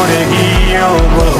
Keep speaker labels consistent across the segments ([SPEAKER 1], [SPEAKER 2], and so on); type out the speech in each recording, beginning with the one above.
[SPEAKER 1] morning, Yobo.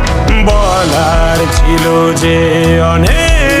[SPEAKER 1] ছিল যে অনেক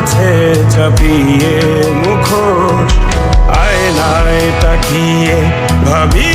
[SPEAKER 1] চলছে চাপিয়ে মুখোশ আয়নায় তাকিয়ে ভাবি